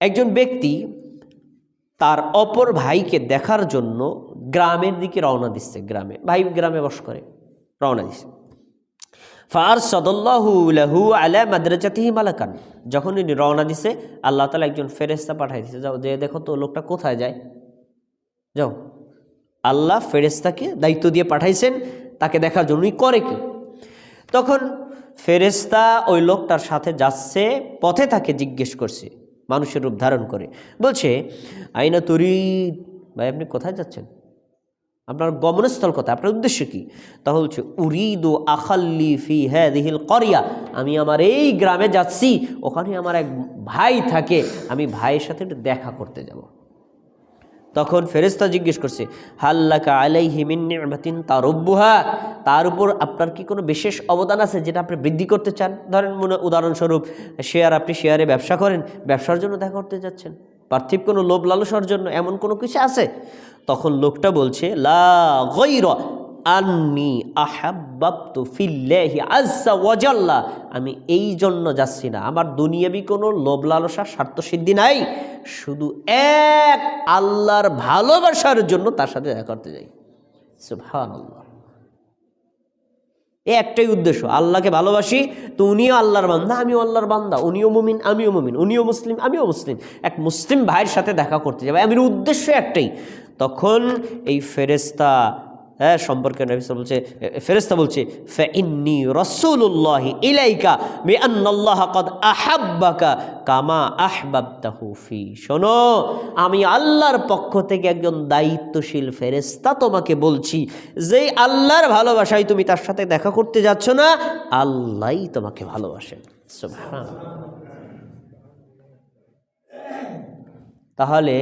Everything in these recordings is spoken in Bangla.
একজন ব্যক্তি তার অপর ভাইকে দেখার জন্য গ্রামের দিকে রওনা দিচ্ছে, গ্রামে। ভাই গ্রামে বস করে, রওনা দিচ্ছে। ফার সদল্লাহু লাহু আলা মাদ্রাজাতিহি মালাকান। যখন উনি রওনা দিছে, আল্লাহ তালা একজন ফেরেস্তা পাঠাই দিছে, যাও, যে দেখো তো লোকটা কোথায় যায়, যাও। আল্লাহ ফেরেস্তাকে দায়িত্ব দিয়ে পাঠাইছেন, তাকে দেখার জন্যই করে কি? তখন ফেরেস্তা ওই লোকটার সাথে যাচ্ছে, পথে তাকে জিজ্ঞেস করছে মানুষের রূপ ধারণ করে। বলছে, আইনা তরি ভাই, আপনি কোথায় যাচ্ছেন? আপনার গমনস্থল কথা আপনার উদ্দেশ্য কী? কি হচ্ছে উরিদ ও আখাল্লি ফি হ্যাঁ দিহিল করিয়া আমি আমার এই গ্রামে যাচ্ছি, ওখানে আমার এক ভাই থাকে, আমি ভাইয়ের সাথে একটু দেখা করতে যাব। তখন ফেরেস্তা জিজ্ঞেস করছে হাল্লাকা আলাইহি হিমিন তার তারব্বুহা? তার উপর আপনার কি কোনো বিশেষ অবদান আছে যেটা আপনি বৃদ্ধি করতে চান? ধরেন মনে, উদাহরণস্বরূপ, শেয়ার, আপনি শেয়ারে ব্যবসা করেন, ব্যবসার জন্য দেখা করতে যাচ্ছেন। পার্থিব কোনো লোভ লালসার জন্য এমন কোনো কিছু আছে? তখন লোকটা বলছে, লা গৈর আন্নি আহাব্বাবতু ফিল্লাহি আজ্জা ওয়াজাল্লা। আমি এই জন্য যাচ্ছি না। আমার দুনিয়াবি কোনো লোভ লালসা স্বার্থ সিদ্ধি নাই। শুধু এক আল্লাহর ভালোবাসার জন্য তার সাথে দেখা করতে যাই। সুবহানাল্লাহ। এই একটাই উদ্দেশ্য। আল্লাহকে ভালোবাসি, তো উনিও আল্লাহর বান্দা, আমিও আল্লাহর বান্দা। উনিও মুমিন, আমিও মুমিন। উনিও মুসলিম, আমিও মুসলিম। এক মুসলিম ভাইয়ের সাথে দেখা করতে যাবে। আমির উদ্দেশ্য একটাই। তখন এই ফেরেস্তা হ্যাঁ সম্পর্কে নবী সাল্লাল্লাহু আলাইহি ওয়াসাল্লাম বলছে ফেরেস্তা বলছে, ফাইন্নি রাসূলুল্লাহ ইলাইকা বিআন্নাল্লাহ কদ আহাব্বাকা কামা আহবাবতাহু ফি। শোনো, আমি আল্লাহর পক্ষ থেকে একজন দায়িত্বশীল ফেরেস্তা তোমাকে বলছি যে আল্লাহর ভালোবাসায় তুমি তার সাথে দেখা করতে যাচ্ছ না আল্লাহই তোমাকে ভালোবাসেন তাহলে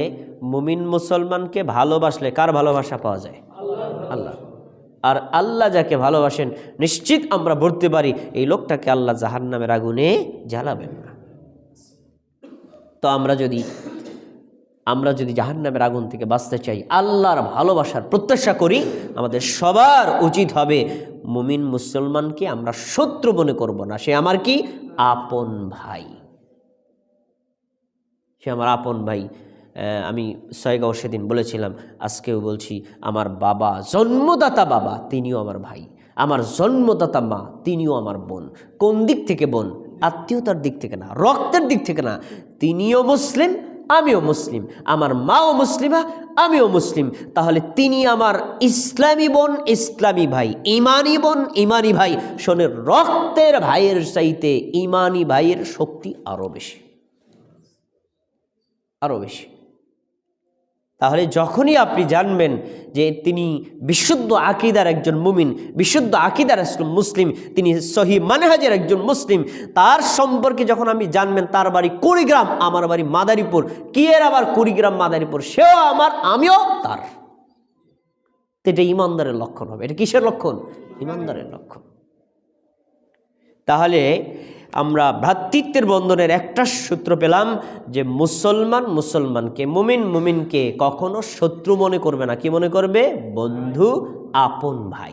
মুমিন মুসলমানকে ভালোবাসলে কার ভালোবাসা পাওয়া যায়? আল্লাহ। আর আল্লাহ যাকে ভালোবাসেন, নিশ্চিত আমরা বলতে পারি, এই লোকটাকে আল্লাহ জাহান নামের আগুনে জ্বালাবেন না। তো আমরা যদি আমরা যদি জাহান নামের আগুন থেকে বাঁচতে চাই, আল্লাহর ভালোবাসার প্রত্যাশা করি, আমাদের সবার উচিত হবে, মুমিন মুসলমানকে আমরা শত্রু মনে করব না। সে আমার কি? আপন ভাই। সে আমার আপন ভাই। আমি সয়গাঁও সেদিন বলেছিলাম, আজকেও বলছি, আমার বাবা জন্মদাতা বাবা, তিনিও আমার ভাই। আমার জন্মদাতা মা, তিনিও আমার বোন। কোন দিক থেকে বোন? আত্মীয়তার দিক থেকে না, রক্তের দিক থেকে না। তিনিও মুসলিম, আমিও মুসলিম। আমার মাও মুসলিমা, আমিও মুসলিম। তাহলে তিনি আমার ইসলামী বোন, ইসলামী ভাই। ইমানি বোন, ইমানি ভাই। শোনের রক্তের ভাইয়ের চাইতে ইমানি ভাইয়ের শক্তি আরও বেশি। আরও বেশি। তাহলে যখনই আপনি জানবেন যে তিনি বিশুদ্ধ আকিদার একজন মুমিন, বিশুদ্ধ আকিদার একজন মুসলিম, তিনি সহি মানহাজের একজন মুসলিম, তার সম্পর্কে যখন আমি জানবেন, তার বাড়ি কুড়িগ্রাম, আমার বাড়ি মাদারীপুর, কি এর আবার কুড়িগ্রাম, মাদারীপুর? সেও আমার, আমিও তার। এটা ইমানদারের লক্ষণ হবে। এটা কিসের লক্ষণ? ইমানদারের লক্ষণ। তাহলে আমরা ভ্রাতৃত্বের বন্ধনের একটা সূত্র পেলাম যে মুসলমান মুসলমানকে, মুমিন মুমিনকে কখনো শত্রু মনে করবে না। কি মনে করবে? বন্ধু, আপন ভাই।